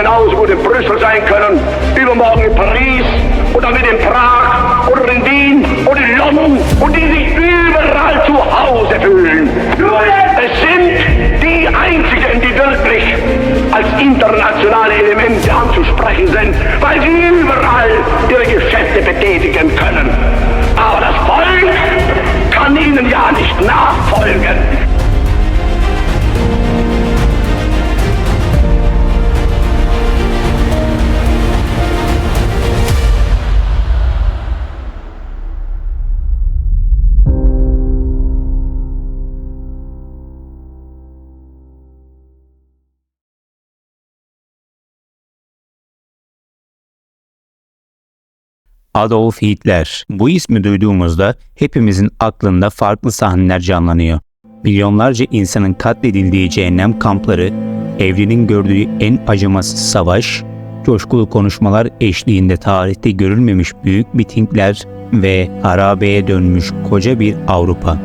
genauso gut in Brüssel sein können, übermorgen in Paris oder mit in Prag oder in Wien oder in London und die sich überall zu Hause fühlen. Es sind die einzigen, die wirklich als internationale Elemente anzusprechen sind, weil sie überall ihre Geschäfte betätigen können. Aber das Volk kann ihnen ja nicht nachfolgen. Adolf Hitler. Bu ismi duyduğumuzda hepimizin aklında farklı sahneler canlanıyor. Milyonlarca insanın katledildiği cehennem kampları, evrenin gördüğü en acımasız savaş, coşkulu konuşmalar eşliğinde tarihte görülmemiş büyük mitingler ve harabeye dönmüş koca bir Avrupa.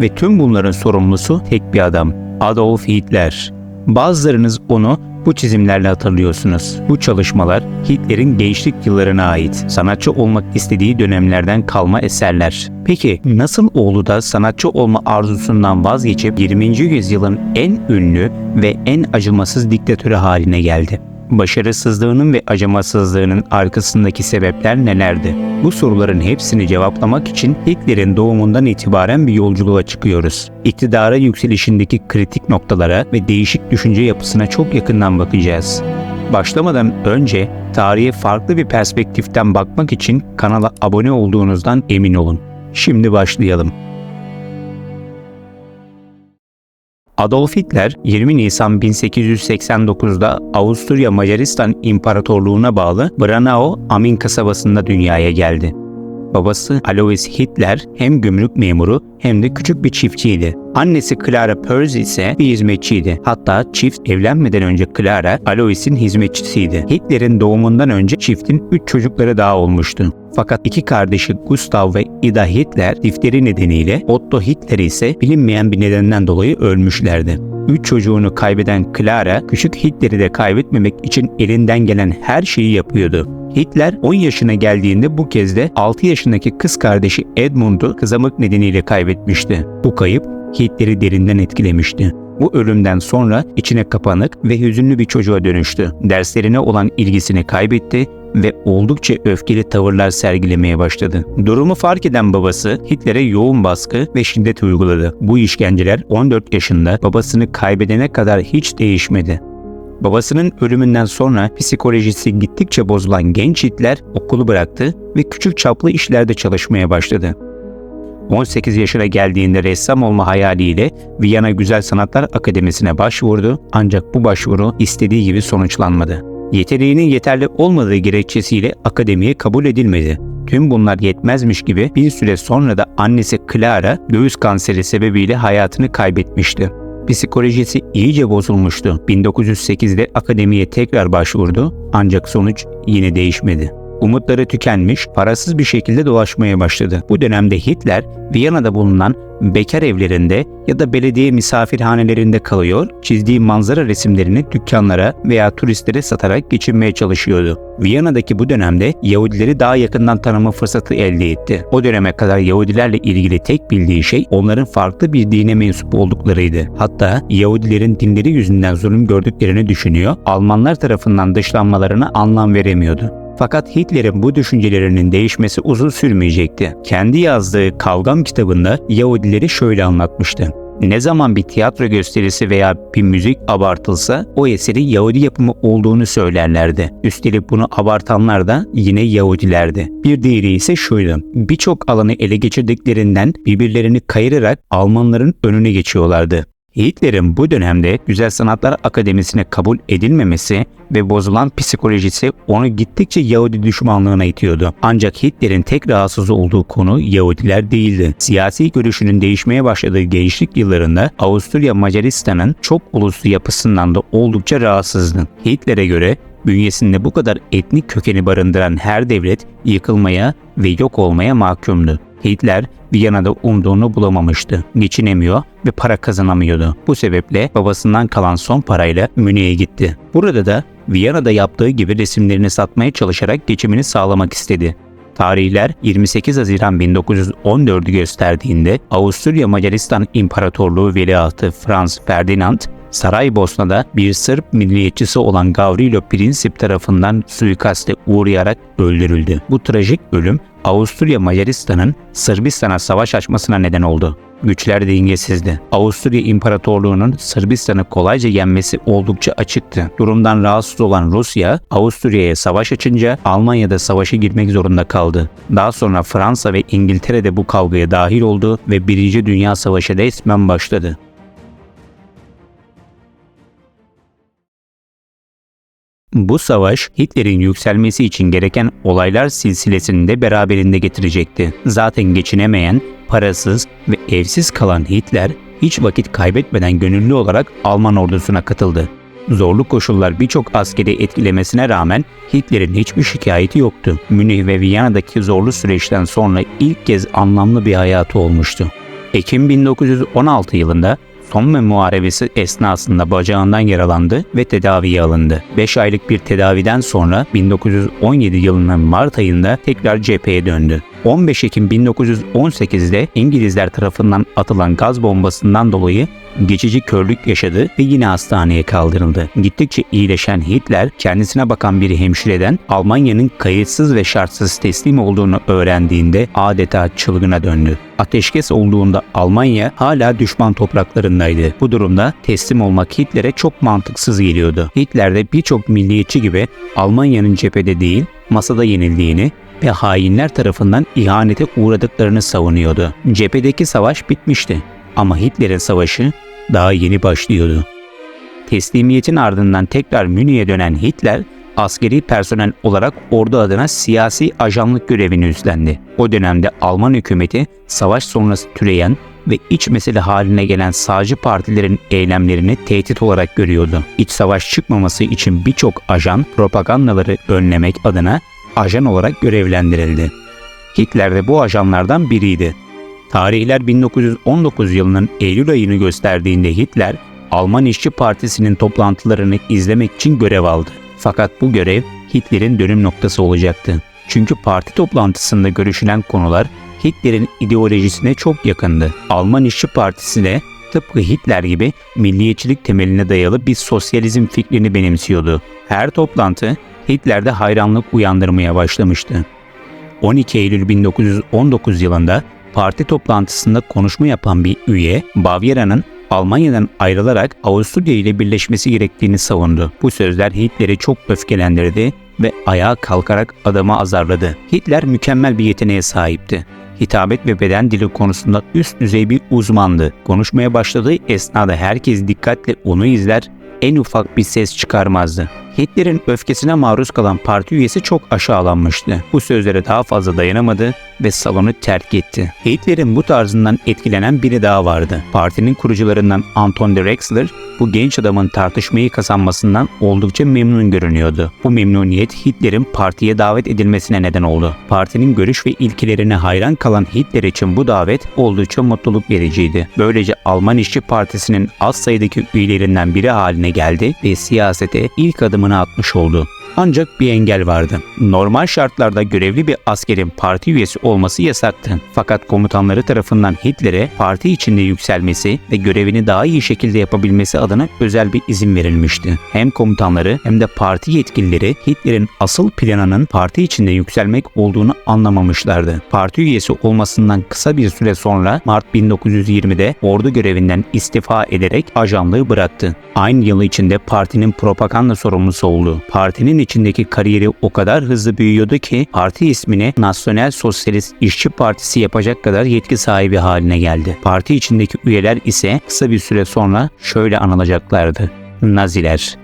Ve tüm bunların sorumlusu tek bir adam, Adolf Hitler. Bazılarınız onu bu çizimlerle hatırlıyorsunuz. Bu çalışmalar Hitler'in gençlik yıllarına ait sanatçı olmak istediği dönemlerden kalma eserler. Peki nasıl oğlu da sanatçı olma arzusundan vazgeçip 20. yüzyılın en ünlü ve en acımasız diktatörü haline geldi? Başarısızlığının ve acımasızlığının arkasındaki sebepler nelerdi? Bu soruların hepsini cevaplamak için Hitler'in doğumundan itibaren bir yolculuğa çıkıyoruz. İktidara yükselişindeki kritik noktalara ve değişik düşünce yapısına çok yakından bakacağız. Başlamadan önce tarihe farklı bir perspektiften bakmak için kanala abone olduğunuzdan emin olun. Şimdi başlayalım. Adolf Hitler 20 Nisan 1889'da Avusturya Macaristan İmparatorluğu'na bağlı Branau Amin kasabasında dünyaya geldi. Babası Alois Hitler hem gümrük memuru hem de küçük bir çiftçiydi. Annesi Clara Perz ise bir hizmetçiydi. Hatta çift evlenmeden önce Clara Alois'in hizmetçisiydi. Hitler'in doğumundan önce çiftin 3 çocukları daha olmuştu. Fakat iki kardeşi Gustav ve Ida Hitler difteri nedeniyle Otto Hitler ise bilinmeyen bir nedenden dolayı ölmüşlerdi. Üç çocuğunu kaybeden Clara, küçük Hitler'i de kaybetmemek için elinden gelen her şeyi yapıyordu. Hitler 10 yaşına geldiğinde bu kez de 6 yaşındaki kız kardeşi Edmund'u kızamık nedeniyle kaybetmişti. Bu kayıp Hitler'i derinden etkilemişti. Bu ölümden sonra içine kapanık ve hüzünlü bir çocuğa dönüştü. Derslerine olan ilgisini kaybetti ve oldukça öfkeli tavırlar sergilemeye başladı. Durumu fark eden babası Hitler'e yoğun baskı ve şiddet uyguladı. Bu işkenceler 14 yaşında babasını kaybedene kadar hiç değişmedi. Babasının ölümünden sonra psikolojisi gittikçe bozulan genç Hitler okulu bıraktı ve küçük çaplı işlerde çalışmaya başladı. 18 yaşına geldiğinde ressam olma hayaliyle Viyana Güzel Sanatlar Akademisi'ne başvurdu ancak bu başvuru istediği gibi sonuçlanmadı. Yeteneğinin yeterli olmadığı gerekçesiyle akademiye kabul edilmedi. Tüm bunlar yetmezmiş gibi bir süre sonra da annesi Clara göğüs kanseri sebebiyle hayatını kaybetmişti. Psikolojisi iyice bozulmuştu. 1908'de akademiye tekrar başvurdu ancak sonuç yine değişmedi. Umutları tükenmiş, parasız bir şekilde dolaşmaya başladı. Bu dönemde Hitler, Viyana'da bulunan bekar evlerinde ya da belediye misafirhanelerinde kalıyor, çizdiği manzara resimlerini dükkanlara veya turistlere satarak geçinmeye çalışıyordu. Viyana'daki bu dönemde Yahudileri daha yakından tanıma fırsatı elde etti. O döneme kadar Yahudilerle ilgili tek bildiği şey onların farklı bir dine mensup olduklarıydı. Hatta Yahudilerin dinleri yüzünden zulüm gördüklerini düşünüyor, Almanlar tarafından dışlanmalarına anlam veremiyordu. Fakat Hitler'in bu düşüncelerinin değişmesi uzun sürmeyecekti. Kendi yazdığı Kavgam kitabında Yahudileri şöyle anlatmıştı. Ne zaman bir tiyatro gösterisi veya bir müzik abartılsa o eseri Yahudi yapımı olduğunu söylerlerdi. Üstelik bunu abartanlar da yine Yahudilerdi. Bir diğeri ise şuydu. Birçok alanı ele geçirdiklerinden birbirlerini kayırarak Almanların önüne geçiyorlardı. Hitler'in bu dönemde Güzel Sanatlar Akademisi'ne kabul edilmemesi ve bozulan psikolojisi onu gittikçe Yahudi düşmanlığına itiyordu. Ancak Hitler'in tek rahatsız olduğu konu Yahudiler değildi. Siyasi görüşünün değişmeye başladığı gençlik yıllarında Avusturya Macaristan'ın çok uluslu yapısından da oldukça rahatsızdı. Hitler'e göre bünyesinde bu kadar etnik kökeni barındıran her devlet yıkılmaya ve yok olmaya mahkumdu. Hitler Viyana'da umduğunu bulamamıştı. Geçinemiyor ve para kazanamıyordu. Bu sebeple babasından kalan son parayla Münih'e gitti. Burada da Viyana'da yaptığı gibi resimlerini satmaya çalışarak geçimini sağlamak istedi. Tarihler 28 Haziran 1914'ü gösterdiğinde Avusturya Macaristan İmparatorluğu Veliahtı Franz Ferdinand, Saraybosna'da bir Sırp milliyetçisi olan Gavrilo Princip tarafından suikaste uğrayarak öldürüldü. Bu trajik ölüm Avusturya Macaristan'ın Sırbistan'a savaş açmasına neden oldu. Güçler dengesizdi. Avusturya İmparatorluğu'nun Sırbistan'ı kolayca yenmesi oldukça açıktı. Durumdan rahatsız olan Rusya, Avusturya'ya savaş açınca Almanya'da savaşa girmek zorunda kaldı. Daha sonra Fransa ve İngiltere de bu kavgaya dahil oldu ve Birinci Dünya Savaşı resmen başladı. Bu savaş Hitler'in yükselmesi için gereken olaylar silsilesini de beraberinde getirecekti. Zaten geçinemeyen, parasız ve evsiz kalan Hitler hiç vakit kaybetmeden gönüllü olarak Alman ordusuna katıldı. Zorlu koşullar birçok askeri etkilemesine rağmen Hitler'in hiçbir şikayeti yoktu. Münih ve Viyana'daki zorlu süreçten sonra ilk kez anlamlı bir hayatı olmuştu. Ekim 1916 yılında Somme muharebesi esnasında bacağından yaralandı ve tedaviye alındı. 5 aylık bir tedaviden sonra 1917 yılının Mart ayında tekrar cepheye döndü. 15 Ekim 1918'de İngilizler tarafından atılan gaz bombasından dolayı geçici körlük yaşadı ve yine hastaneye kaldırıldı. Gittikçe iyileşen Hitler kendisine bakan bir hemşireden Almanya'nın kayıtsız ve şartsız teslim olduğunu öğrendiğinde adeta çılgına döndü. Ateşkes olduğunda Almanya hala düşman topraklarındaydı. Bu durumda teslim olmak Hitler'e çok mantıksız geliyordu. Hitler de birçok milliyetçi gibi Almanya'nın cephede değil masada yenildiğini ve hainler tarafından ihanete uğradıklarını savunuyordu. Cephedeki savaş bitmişti ama Hitler'in savaşı daha yeni başlıyordu. Teslimiyetin ardından tekrar Münih'e dönen Hitler, askeri personel olarak ordu adına siyasi ajanlık görevini üstlendi. O dönemde Alman hükümeti savaş sonrası türeyen ve iç mesele haline gelen sağcı partilerin eylemlerini tehdit olarak görüyordu. İç savaş çıkmaması için birçok ajan propagandaları önlemek adına ajan olarak görevlendirildi. Hitler de bu ajanlardan biriydi. Tarihler 1919 yılının Eylül ayını gösterdiğinde Hitler, Alman İşçi Partisi'nin toplantılarını izlemek için görev aldı. Fakat bu görev Hitler'in dönüm noktası olacaktı. Çünkü parti toplantısında görüşülen konular Hitler'in ideolojisine çok yakındı. Alman İşçi Partisi de tıpkı Hitler gibi milliyetçilik temeline dayalı bir sosyalizm fikrini benimsiyordu. Her toplantı Hitler'de hayranlık uyandırmaya başlamıştı. 12 Eylül 1919 yılında parti toplantısında konuşma yapan bir üye, Bavyera'nın Almanya'dan ayrılarak Avusturya ile birleşmesi gerektiğini savundu. Bu sözler Hitler'i çok öfkelendirdi ve ayağa kalkarak adamı azarladı. Hitler mükemmel bir yeteneğe sahipti. Hitabet ve beden dili konusunda üst düzey bir uzmandı. Konuşmaya başladığı esnada herkes dikkatle onu izler, en ufak bir ses çıkarmazdı. Hitler'in öfkesine maruz kalan parti üyesi çok aşağılanmıştı. Bu sözlere daha fazla dayanamadı ve salonu terk etti. Hitler'in bu tarzından etkilenen biri daha vardı. Partinin kurucularından Anton de Rexler bu genç adamın tartışmayı kazanmasından oldukça memnun görünüyordu. Bu memnuniyet Hitler'in partiye davet edilmesine neden oldu. Partinin görüş ve ilkelerine hayran kalan Hitler için bu davet oldukça mutluluk vericiydi. Böylece Alman İşçi Partisi'nin az sayıdaki üyelerinden biri haline geldi ve siyasete ilk adımını atmış oldu. Ancak bir engel vardı. Normal şartlarda görevli bir askerin parti üyesi olması yasaktı. Fakat komutanları tarafından Hitler'e parti içinde yükselmesi ve görevini daha iyi şekilde yapabilmesi adına özel bir izin verilmişti. Hem komutanları hem de parti yetkilileri Hitler'in asıl planının parti içinde yükselmek olduğunu anlamamışlardı. Parti üyesi olmasından kısa bir süre sonra Mart 1920'de ordu görevinden istifa ederek ajanlığı bıraktı. Aynı yıl içinde partinin propaganda sorumlusu oldu. Partinin içindeki kariyeri o kadar hızlı büyüyordu ki parti ismini Nasyonel Sosyalist İşçi Partisi yapacak kadar yetki sahibi haline geldi. Parti içindeki üyeler ise kısa bir süre sonra şöyle anılacaklardı. Naziler.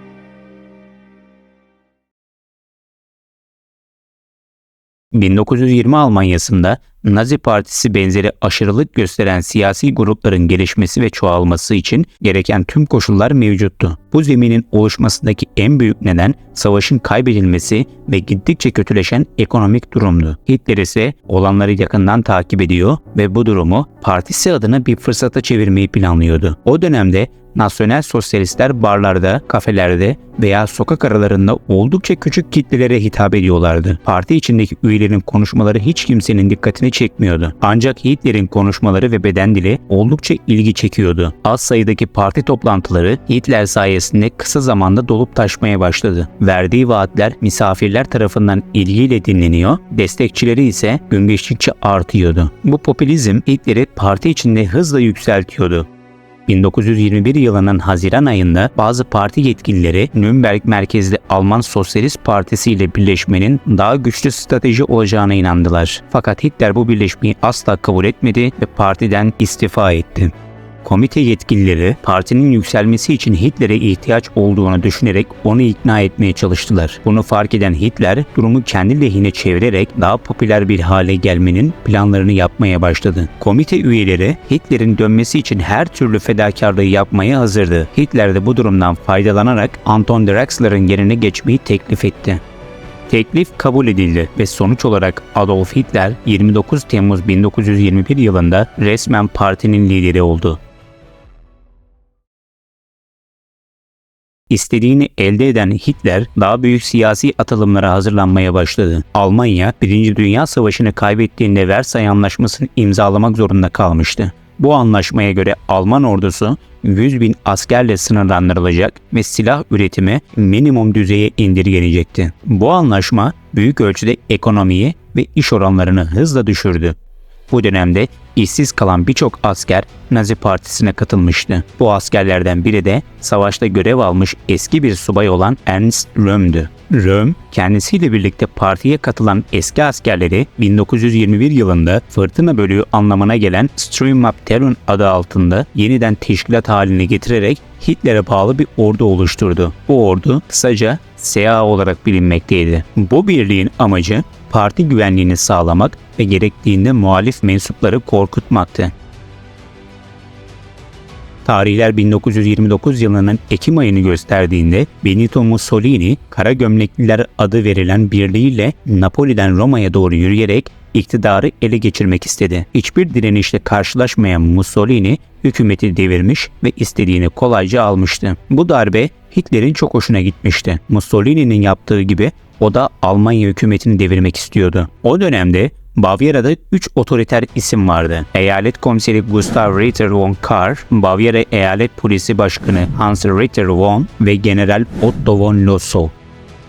...1920 Almanya'sında Nazi Partisi benzeri aşırılık gösteren siyasi grupların gelişmesi ve çoğalması için gereken tüm koşullar mevcuttu. Bu zeminin oluşmasındaki en büyük neden savaşın kaybedilmesi ve gittikçe kötüleşen ekonomik durumdu. Hitler ise olanları yakından takip ediyor ve bu durumu partisi adına bir fırsata çevirmeyi planlıyordu. O dönemde Nasyonel sosyalistler barlarda, kafelerde veya sokak aralarında oldukça küçük kitlelere hitap ediyorlardı. Parti içindeki üyelerin konuşmaları hiç kimsenin dikkatini çekmiyordu. Ancak Hitler'in konuşmaları ve beden dili oldukça ilgi çekiyordu. Az sayıdaki parti toplantıları Hitler sayesinde kısa zamanda dolup taşmaya başladı. Verdiği vaatler misafirler tarafından ilgiyle dinleniyor, destekçileri ise gün geçtikçe artıyordu. Bu popülizm Hitler'i parti içinde hızla yükseltiyordu. 1921 yılının Haziran ayında bazı parti yetkilileri Nürnberg merkezli Alman Sosyalist Partisi ile birleşmenin daha güçlü strateji olacağına inandılar. Fakat Hitler bu birleşmeyi asla kabul etmedi ve partiden istifa etti. Komite yetkilileri partinin yükselmesi için Hitler'e ihtiyaç olduğunu düşünerek onu ikna etmeye çalıştılar. Bunu fark eden Hitler durumu kendi lehine çevirerek daha popüler bir hale gelmenin planlarını yapmaya başladı. Komite üyeleri Hitler'in dönmesi için her türlü fedakarlığı yapmaya hazırdı. Hitler de bu durumdan faydalanarak Anton Drexler'ın yerine geçmeyi teklif etti. Teklif kabul edildi ve sonuç olarak Adolf Hitler 29 Temmuz 1921 yılında resmen partinin lideri oldu. İstediğini elde eden Hitler daha büyük siyasi atılımlara hazırlanmaya başladı. Almanya 1. Dünya Savaşı'nı kaybettiğinde Versay Anlaşması'nı imzalamak zorunda kalmıştı. Bu anlaşmaya göre Alman ordusu 100 bin askerle sınırlandırılacak ve silah üretimi minimum düzeye indirgenecekti. Bu anlaşma büyük ölçüde ekonomiyi ve iş oranlarını hızla düşürdü. Bu dönemde işsiz kalan birçok asker Nazi Partisi'ne katılmıştı. Bu askerlerden biri de savaşta görev almış eski bir subay olan Ernst Röhm'dü. Röhm, kendisiyle birlikte partiye katılan eski askerleri 1921 yılında fırtına bölüğü anlamına gelen Sturmabteilung adı altında yeniden teşkilat haline getirerek Hitler'e bağlı bir ordu oluşturdu. Bu ordu kısaca SA olarak bilinmekteydi. Bu birliğin amacı parti güvenliğini sağlamak ve gerektiğinde muhalif mensupları korkutmaktı. Tarihler 1929 yılının Ekim ayını gösterdiğinde Benito Mussolini, Kara Gömlekliler adı verilen birliğiyle Napoli'den Roma'ya doğru yürüyerek iktidarı ele geçirmek istedi. Hiçbir direnişle karşılaşmayan Mussolini hükümeti devirmiş ve istediğini kolayca almıştı. Bu darbe Hitler'in çok hoşuna gitmişti. Mussolini'nin yaptığı gibi o da Almanya hükümetini devirmek istiyordu. O dönemde Bavyera'da 3 otoriter isim vardı. Eyalet komiseri Gustav Ritter von Kahr, Bavyera Eyalet Polisi Başkanı Hans Ritter von ve General Otto von Lossow.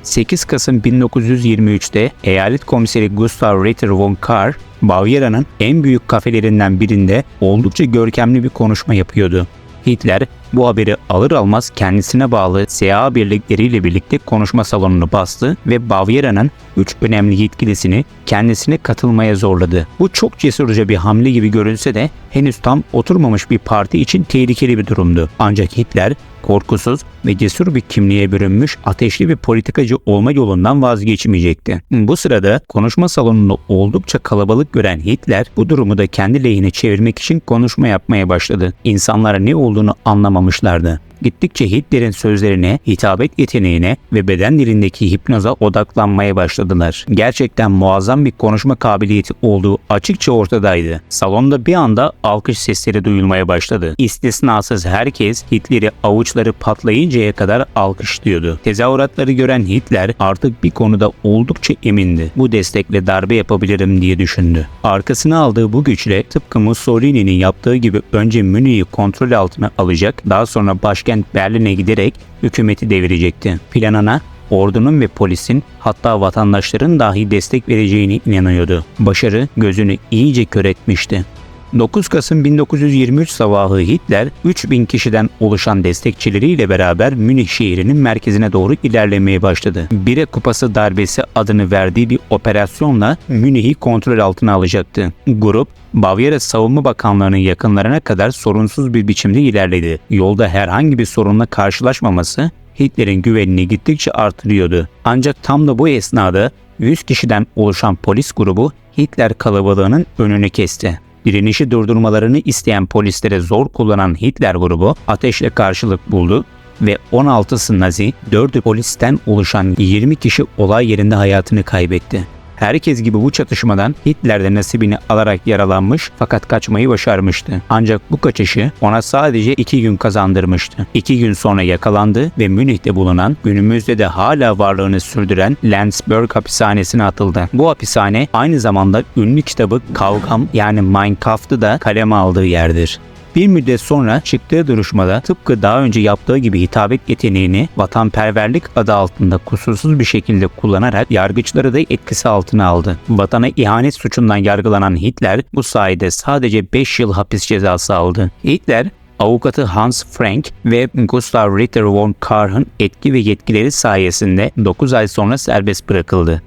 8 Kasım 1923'te eyalet komiseri Gustav Ritter von Kahr, Bavyera'nın en büyük kafelerinden birinde oldukça görkemli bir konuşma yapıyordu. Hitler bu haberi alır almaz kendisine bağlı SA birlikleriyle birlikte konuşma salonunu bastı ve Bavyera'nın 3 önemli yetkilisini kendisine katılmaya zorladı. Bu çok cesurca bir hamle gibi görünse de henüz tam oturmamış bir parti için tehlikeli bir durumdu. Ancak Hitler korkusuz ve cesur bir kimliğe bürünmüş ateşli bir politikacı olma yolundan vazgeçmeyecekti. Bu sırada konuşma salonunu oldukça kalabalık gören Hitler bu durumu da kendi lehine çevirmek için konuşma yapmaya başladı. İnsanlara ne olduğunu anlamamışlardı gittikçe Hitler'in sözlerine, hitabet yeteneğine ve beden dilindeki hipnoza odaklanmaya başladılar. Gerçekten muazzam bir konuşma kabiliyeti olduğu açıkça ortadaydı. Salonda bir anda alkış sesleri duyulmaya başladı. İstisnasız herkes Hitler'i avuçları patlayıncaya kadar alkışlıyordu. Tezahüratları gören Hitler artık bir konuda oldukça emindi. Bu destekle darbe yapabilirim diye düşündü. Arkasına aldığı bu güçle tıpkı Mussolini'nin yaptığı gibi önce Münih'i kontrol altına alacak, daha sonra başkent başkent Berlin'e giderek hükümeti devirecekti. Planına ordunun ve polisin hatta vatandaşların dahi destek vereceğini inanıyordu. Başarı gözünü iyice kör etmişti. 9 Kasım 1923 sabahı Hitler 3000 kişiden oluşan destekçileriyle beraber Münih şehrinin merkezine doğru ilerlemeye başladı. Bire Kupası darbesi adını verdiği bir operasyonla Münih'i kontrol altına alacaktı. Grup Bavyera Savunma Bakanlığı'nın yakınlarına kadar sorunsuz bir biçimde ilerledi. Yolda herhangi bir sorunla karşılaşmaması Hitler'in güvenini gittikçe artırıyordu. Ancak tam da bu esnada 100 kişiden oluşan polis grubu Hitler kalabalığının önünü kesti. Direnişi durdurmalarını isteyen polislere zor kullanan Hitler grubu ateşle karşılık buldu ve 16'sı Nazi, 4'ü polisten oluşan 20 kişi olay yerinde hayatını kaybetti. Herkes gibi bu çatışmadan Hitler de nasibini alarak yaralanmış fakat kaçmayı başarmıştı. Ancak bu kaçışı ona sadece iki gün kazandırmıştı. İki gün sonra yakalandı ve Münih'te bulunan günümüzde de hala varlığını sürdüren Landsberg hapishanesine atıldı. Bu hapishane aynı zamanda ünlü kitabı Kavgam yani Mein Kampf'ı da kaleme aldığı yerdir. Bir müddet sonra çıktığı duruşmada tıpkı daha önce yaptığı gibi hitabet yeteneğini vatanperverlik adı altında kusursuz bir şekilde kullanarak yargıçları da etkisi altına aldı. Vatana ihanet suçundan yargılanan Hitler bu sayede sadece 5 yıl hapis cezası aldı. Hitler avukatı Hans Frank ve Gustav Ritter von Kahr'ın etki ve yetkileri sayesinde 9 ay sonra serbest bırakıldı.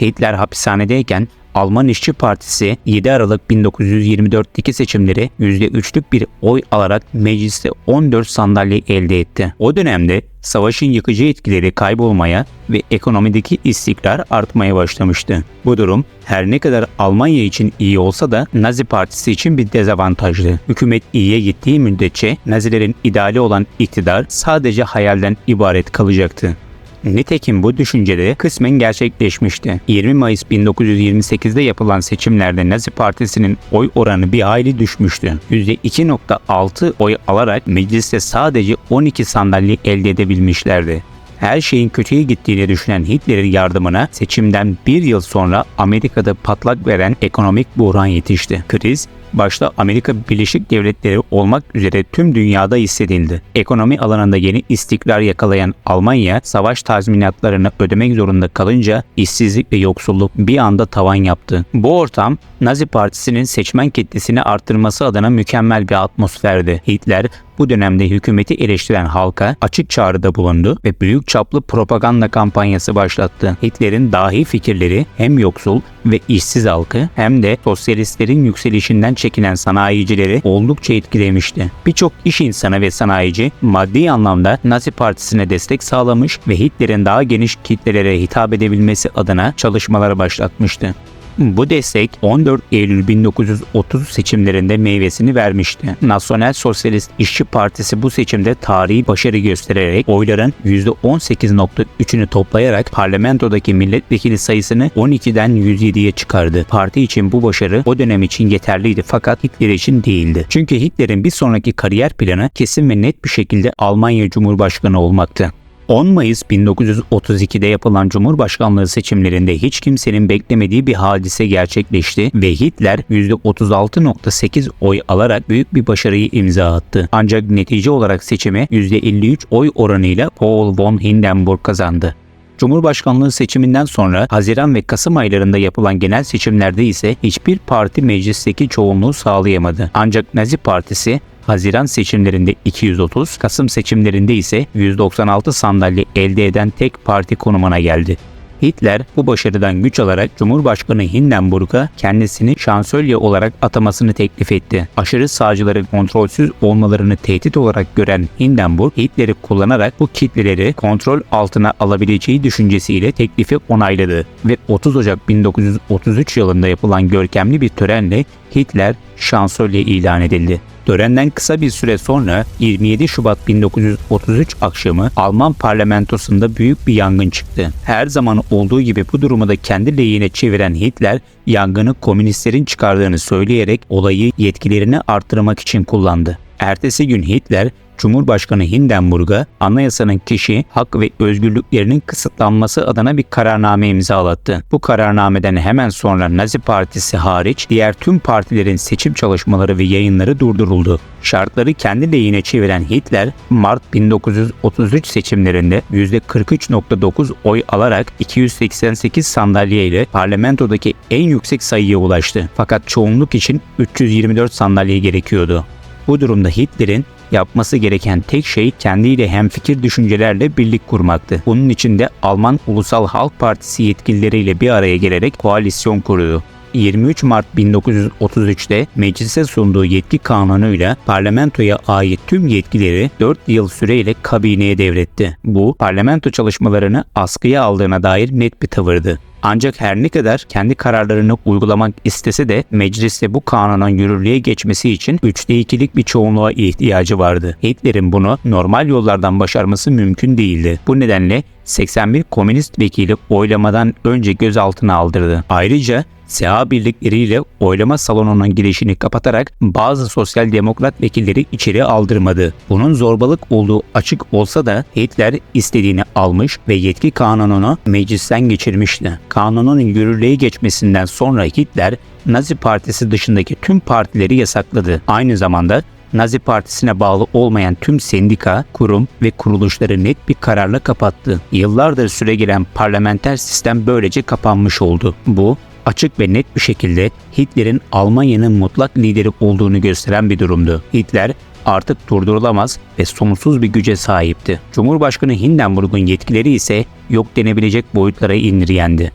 Hitler hapishanedeyken Alman İşçi Partisi 7 Aralık 1924'teki seçimleri %3'lük bir oy alarak mecliste 14 sandalye elde etti. O dönemde savaşın yıkıcı etkileri kaybolmaya ve ekonomideki istikrar artmaya başlamıştı. Bu durum her ne kadar Almanya için iyi olsa da Nazi Partisi için bir dezavantajlı. Hükümet iyiye gittiği müddetçe Nazilerin ideali olan iktidar sadece hayalden ibaret kalacaktı. Nitekim bu düşüncede kısmen gerçekleşmişti. 20 Mayıs 1928'de yapılan seçimlerde Nazi Partisi'nin oy oranı bir hayli düşmüştü. %2.6 oy alarak mecliste sadece 12 sandalye elde edebilmişlerdi her şeyin kötüye gittiğini düşünen Hitler'in yardımına seçimden bir yıl sonra Amerika'da patlak veren ekonomik buhran yetişti. Kriz başta Amerika Birleşik Devletleri olmak üzere tüm dünyada hissedildi. Ekonomi alanında yeni istikrar yakalayan Almanya savaş tazminatlarını ödemek zorunda kalınca işsizlik ve yoksulluk bir anda tavan yaptı. Bu ortam Nazi Partisi'nin seçmen kitlesini arttırması adına mükemmel bir atmosferdi. Hitler bu dönemde hükümeti eleştiren halka açık çağrıda bulundu ve büyük çaplı propaganda kampanyası başlattı. Hitler'in dahi fikirleri hem yoksul ve işsiz halkı hem de sosyalistlerin yükselişinden çekinen sanayicileri oldukça etkilemişti. Birçok iş insanı ve sanayici maddi anlamda Nazi Partisi'ne destek sağlamış ve Hitler'in daha geniş kitlelere hitap edebilmesi adına çalışmaları başlatmıştı. Bu destek 14 Eylül 1930 seçimlerinde meyvesini vermişti. Nasyonel Sosyalist İşçi Partisi bu seçimde tarihi başarı göstererek oyların %18.3'ünü toplayarak parlamentodaki milletvekili sayısını 12'den 107'ye çıkardı. Parti için bu başarı o dönem için yeterliydi fakat Hitler için değildi. Çünkü Hitler'in bir sonraki kariyer planı kesin ve net bir şekilde Almanya Cumhurbaşkanı olmaktı. 10 Mayıs 1932'de yapılan Cumhurbaşkanlığı seçimlerinde hiç kimsenin beklemediği bir hadise gerçekleşti ve Hitler %36.8 oy alarak büyük bir başarıyı imza attı. Ancak netice olarak seçime %53 oy oranıyla Paul von Hindenburg kazandı. Cumhurbaşkanlığı seçiminden sonra Haziran ve Kasım aylarında yapılan genel seçimlerde ise hiçbir parti meclisteki çoğunluğu sağlayamadı. Ancak Nazi Partisi Haziran seçimlerinde 230, Kasım seçimlerinde ise 196 sandalye elde eden tek parti konumuna geldi. Hitler bu başarıdan güç alarak Cumhurbaşkanı Hindenburg'a kendisini şansölye olarak atamasını teklif etti. Aşırı sağcıların kontrolsüz olmalarını tehdit olarak gören Hindenburg, Hitler'i kullanarak bu kitleleri kontrol altına alabileceği düşüncesiyle teklifi onayladı ve 30 Ocak 1933 yılında yapılan görkemli bir törenle Hitler şansölye ilan edildi. Törenden kısa bir süre sonra 27 Şubat 1933 akşamı Alman parlamentosunda büyük bir yangın çıktı. Her zaman olduğu gibi bu durumu da kendi lehine çeviren Hitler yangını komünistlerin çıkardığını söyleyerek olayı yetkilerini arttırmak için kullandı. Ertesi gün Hitler Cumhurbaşkanı Hindenburg'a anayasanın kişi, hak ve özgürlüklerinin kısıtlanması adına bir kararname imzalattı. Bu kararnameden hemen sonra Nazi Partisi hariç diğer tüm partilerin seçim çalışmaları ve yayınları durduruldu. Şartları kendi lehine çeviren Hitler, Mart 1933 seçimlerinde %43.9 oy alarak 288 sandalye ile parlamentodaki en yüksek sayıya ulaştı. Fakat çoğunluk için 324 sandalye gerekiyordu. Bu durumda Hitler'in yapması gereken tek şey kendiyle hemfikir düşüncelerle birlik kurmaktı. Bunun için de Alman Ulusal Halk Partisi yetkilileriyle bir araya gelerek koalisyon kurdu. 23 Mart 1933'te meclise sunduğu yetki kanunuyla parlamentoya ait tüm yetkileri 4 yıl süreyle kabineye devretti. Bu parlamento çalışmalarını askıya aldığına dair net bir tavırdı. Ancak her ne kadar kendi kararlarını uygulamak istese de mecliste bu kanunun yürürlüğe geçmesi için 3'te 2'lik bir çoğunluğa ihtiyacı vardı. Hitler'in bunu normal yollardan başarması mümkün değildi. Bu nedenle 81 komünist vekili oylamadan önce gözaltına aldırdı. Ayrıca SEA birlikleriyle oylama salonunun girişini kapatarak bazı sosyal demokrat vekilleri içeri aldırmadı. Bunun zorbalık olduğu açık olsa da Hitler istediğini almış ve yetki kanununu meclisten geçirmişti. Kanunun yürürlüğe geçmesinden sonra Hitler Nazi Partisi dışındaki tüm partileri yasakladı. Aynı zamanda Nazi Partisi'ne bağlı olmayan tüm sendika, kurum ve kuruluşları net bir kararla kapattı. Yıllardır süregelen parlamenter sistem böylece kapanmış oldu. Bu açık ve net bir şekilde Hitler'in Almanya'nın mutlak lideri olduğunu gösteren bir durumdu. Hitler artık durdurulamaz ve sonsuz bir güce sahipti. Cumhurbaşkanı Hindenburg'un yetkileri ise yok denebilecek boyutlara indirgendi.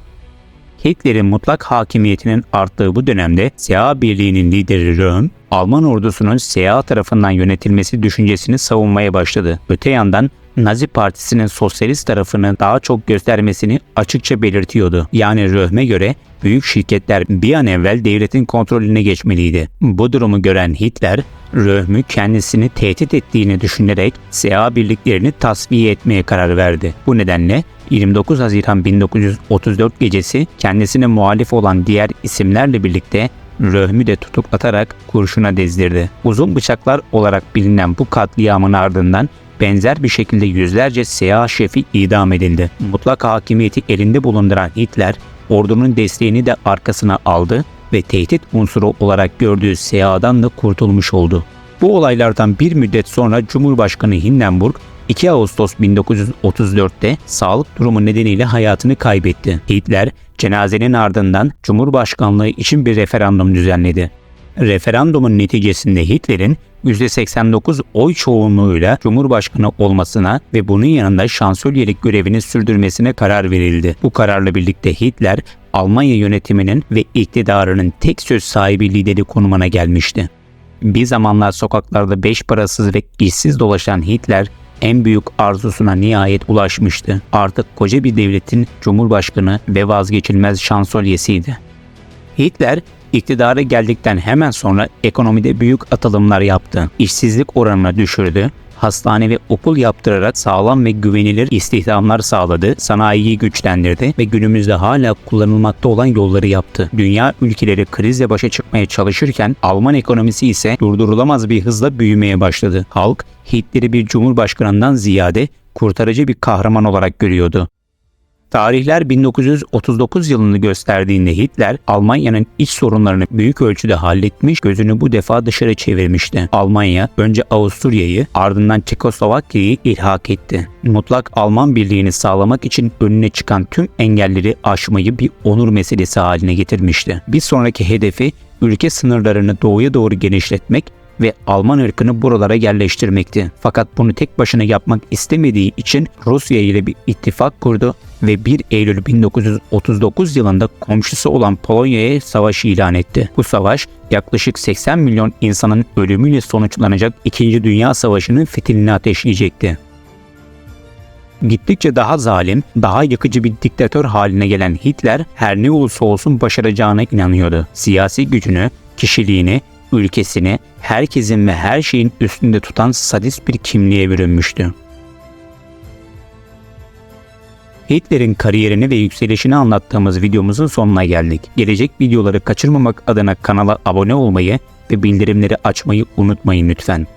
Hitler'in mutlak hakimiyetinin arttığı bu dönemde SEA Birliği'nin lideri Röhm, Alman ordusunun SEA tarafından yönetilmesi düşüncesini savunmaya başladı. Öte yandan Nazi Partisi'nin sosyalist tarafını daha çok göstermesini açıkça belirtiyordu. Yani Röhm'e göre büyük şirketler bir an evvel devletin kontrolüne geçmeliydi. Bu durumu gören Hitler, Röhm'ü kendisini tehdit ettiğini düşünerek SEA birliklerini tasfiye etmeye karar verdi. Bu nedenle 29 Haziran 1934 gecesi kendisine muhalif olan diğer isimlerle birlikte Röhm'ü de tutuklatarak kurşuna dezdirdi. Uzun bıçaklar olarak bilinen bu katliamın ardından benzer bir şekilde yüzlerce SEA şefi idam edildi. Mutlak hakimiyeti elinde bulunduran Hitler, ordunun desteğini de arkasına aldı ve tehdit unsuru olarak gördüğü SEA'dan da kurtulmuş oldu. Bu olaylardan bir müddet sonra Cumhurbaşkanı Hindenburg 2 Ağustos 1934'te sağlık durumu nedeniyle hayatını kaybetti. Hitler cenazenin ardından Cumhurbaşkanlığı için bir referandum düzenledi. Referandumun neticesinde Hitler'in %89 oy çoğunluğuyla Cumhurbaşkanı olmasına ve bunun yanında şansölyelik görevini sürdürmesine karar verildi. Bu kararla birlikte Hitler Almanya yönetiminin ve iktidarının tek söz sahibi lideri konumuna gelmişti. Bir zamanlar sokaklarda beş parasız ve işsiz dolaşan Hitler en büyük arzusuna nihayet ulaşmıştı. Artık koca bir devletin cumhurbaşkanı ve vazgeçilmez şansölyesiydi. Hitler iktidara geldikten hemen sonra ekonomide büyük atılımlar yaptı. İşsizlik oranını düşürdü, hastane ve okul yaptırarak sağlam ve güvenilir istihdamlar sağladı, sanayiyi güçlendirdi ve günümüzde hala kullanılmakta olan yolları yaptı. Dünya ülkeleri krizle başa çıkmaya çalışırken Alman ekonomisi ise durdurulamaz bir hızla büyümeye başladı. Halk Hitler'i bir cumhurbaşkanından ziyade kurtarıcı bir kahraman olarak görüyordu. Tarihler 1939 yılını gösterdiğinde Hitler Almanya'nın iç sorunlarını büyük ölçüde halletmiş, gözünü bu defa dışarı çevirmişti. Almanya önce Avusturya'yı ardından Çekoslovakya'yı ilhak etti. Mutlak Alman birliğini sağlamak için önüne çıkan tüm engelleri aşmayı bir onur meselesi haline getirmişti. Bir sonraki hedefi ülke sınırlarını doğuya doğru genişletmek ve Alman ırkını buralara yerleştirmekti. Fakat bunu tek başına yapmak istemediği için Rusya ile bir ittifak kurdu ve 1 Eylül 1939 yılında komşusu olan Polonya'ya savaş ilan etti. Bu savaş yaklaşık 80 milyon insanın ölümüyle sonuçlanacak 2. Dünya Savaşı'nın fitilini ateşleyecekti. Gittikçe daha zalim, daha yakıcı bir diktatör haline gelen Hitler her ne olursa olsun başaracağına inanıyordu. Siyasi gücünü, kişiliğini ülkesini herkesin ve her şeyin üstünde tutan sadist bir kimliğe bürünmüştü. Hitler'in kariyerini ve yükselişini anlattığımız videomuzun sonuna geldik. Gelecek videoları kaçırmamak adına kanala abone olmayı ve bildirimleri açmayı unutmayın lütfen.